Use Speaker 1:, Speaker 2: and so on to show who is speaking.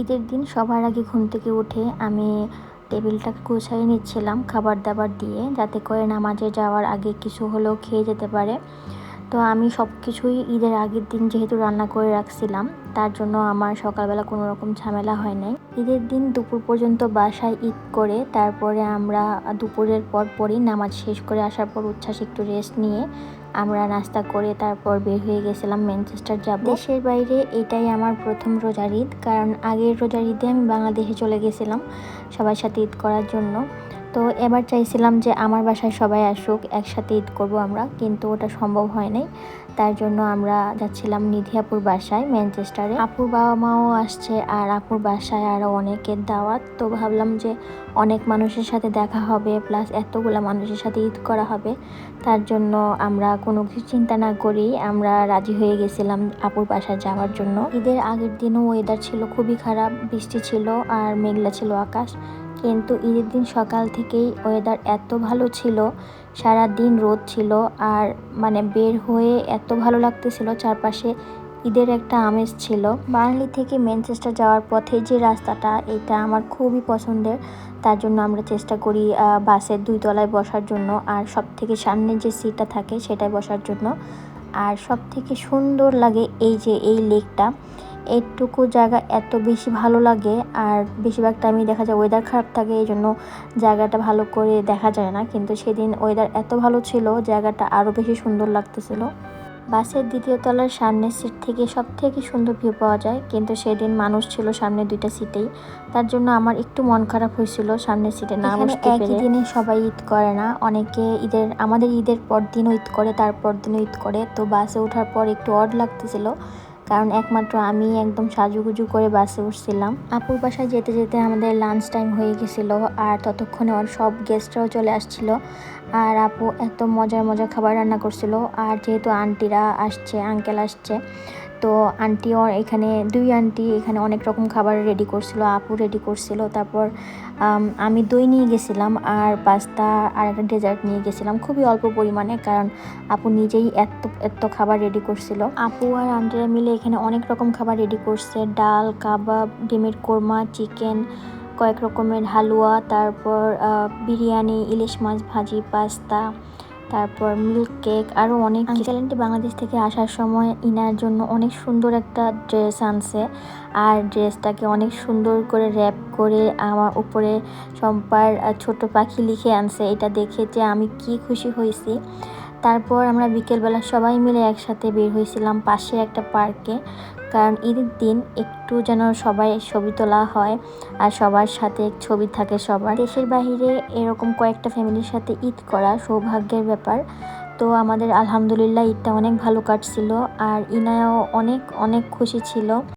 Speaker 1: ঈদের দিন সবার আগে ঘুম থেকে উঠে আমি টেবিলটাকে গুছাই নিচ্ছিলাম খাবার দাবার দিয়ে যাতে করে নামাজে যাওয়ার আগে কিছু হলেও খেয়ে যেতে পারে। তো আমি সব কিছুই ঈদের আগের দিন যেহেতু রান্না করে রাখছিলাম, তার জন্য আমার সকালবেলা কোনো রকম ঝামেলা হয় নাই। ঈদের দিন দুপুর পর্যন্ত বাসায় ঈদ করে তারপরে আমরা দুপুরের পর পরই নামাজ শেষ করে আসার পর উচ্ছ্বাস একটু রেস্ট নিয়ে আমরা নাস্তা করে তারপর বের হয়ে গেছিলাম ম্যানচেস্টার যাব। দেশের বাইরে এটাই আমার প্রথম রোজার ঈদ, কারণ আগের রোজার ঈদে আমি বাংলাদেশে চলে গেছিলাম সবার সাথে ঈদ করার জন্য। তো এবার চাইছিলাম যে আমার বাসায় সবাই আসুক, একসাথে ঈদ করব আমরা, কিন্তু ওটা সম্ভব হয় নাই। তার জন্য আমরা যাচ্ছিলাম নিধিয়াপুর বাসায়, ম্যানচেস্টারে। আপুর বাবা মাও আসছে আর আপুর বাসায় আরও অনেকের দাওয়াত। তো ভাবলাম যে অনেক মানুষের সাথে দেখা হবে, প্লাস এতগুলো মানুষের সাথে ঈদ করা হবে। তার জন্য আমরা কোনো কিছু চিন্তা না করেই আমরা রাজি হয়ে গেছিলাম আপুর বাসায় যাওয়ার জন্য। ঈদের আগের দিনও ওয়েদার ছিল খুবই খারাপ, বৃষ্টি ছিল আর মেঘলা ছিল আকাশ। কিন্তু ঈদের দিন সকাল থেকেই ওয়েদার এত ভালো ছিল সারা দিন রোদ ছিল আর মানে বের হয়ে এত ভালো লাগতেছিল চারপাশে ঈদের একটা আমেজ ছিল। বার্নলি থেকে ম্যানচেস্টার যাওয়ার পথে যে রাস্তাটা, এটা আমার খুবই পছন্দের। তার জন্য আমরা চেষ্টা করি বাসের দুই তলায় বসার জন্য। আর সব থেকে সামনে যে সিটটা থাকে সেটাই বসার জন্য। আর সব থেকে সুন্দর লাগে এই যে, এই লেকটা। এইটুকু জায়গা এত বেশি ভালো লাগে। আর বেশিরভাগ টাইমই দেখা যায় ওয়েদার খারাপ থাকে এই জন্য জায়গাটা ভালো করে দেখা যায় না। কিন্তু সেদিন ওয়েদার এত ভালো ছিল, জায়গাটা আরও বেশি সুন্দর লাগতেছিল। বাসের দ্বিতীয় তলার সামনের সিট থেকে সব থেকে সুন্দর ভিউ পাওয়া যায়। কিন্তু সেদিন মানুষ ছিল সামনে দুইটা সিটেই তার জন্য আমার একটু মন খারাপ হয়েছিল সামনের সিটে না বসতে একই দিনে সবাই ঈদ করে না। অনেকে ঈদের আমাদের ঈদের পর দিনও ঈদ করে তারপর দিনও ঈদ করে। তো বাসে ওঠার পর একটু অড লাগতেছিল। কারণ একমাত্র আমি একদম সাজুগুজু করে বাসে উঠছিলাম। আপুর বাসায় যেতে যেতে আমাদের লাঞ্চ টাইম হয়ে গেছিল আর ততক্ষণে ওর সব গেস্টরাও চলে আসছিল আর আপু এত মজার মজার খাবার রান্না করছিল। আর যেহেতু আন্টিরা আসছে আঙ্কেল আসছে তো আন্টিও এখানে দুই আন্টি এখানে অনেক রকম খাবার রেডি করছিল, আপু রেডি করছিল। তারপর আমি দই নিয়ে গেছিলাম আর পাস্তা আর একটা ডেজার্ট নিয়ে গেছিলাম খুবই অল্প পরিমাণে কারণ আপু নিজেই এত এত খাবার রেডি করছিল। আপু আর আন্টিরা মিলে এখানে অনেক রকম খাবার রেডি করছে, ডাল, কাবাব, ডিমের কোরমা চিকেন কয়েক রকমের হালুয়া, তারপর বিরিয়ানি, ইলিশ মাছ ভাজি পাস্তা তারপর মিল্ক কেক আরও অনেক চ্যানেলটি বাংলাদেশ থেকে আসার সময় ইনার জন্য অনেক সুন্দর একটা ড্রেস আনছে। আর ড্রেসটাকে অনেক সুন্দর করে র্যাপ করে আমার উপরে সম্পার ছোট পাখি লিখে আনছে। এটা দেখে যে আমি কি খুশি হয়েছি। তারপর আমরা বিকেলবেলা সবাই মিলে একসাথে বের হয়েছিলাম পাশে একটা পার্কে। কারণ ঈদের দিন একটু যেন সবাই ছবি তোলা হয় আর সবার সাথে ছবি থাকে সবার। দেশের বাহিরে এরকম কয়েকটা ফ্যামিলির সাথে ঈদ করা সৌভাগ্যের ব্যাপার। তো আমাদের আলহামদুলিল্লাহ ঈদটা অনেক ভালো কাটছিল আর ইনায়ও অনেক অনেক খুশি ছিল।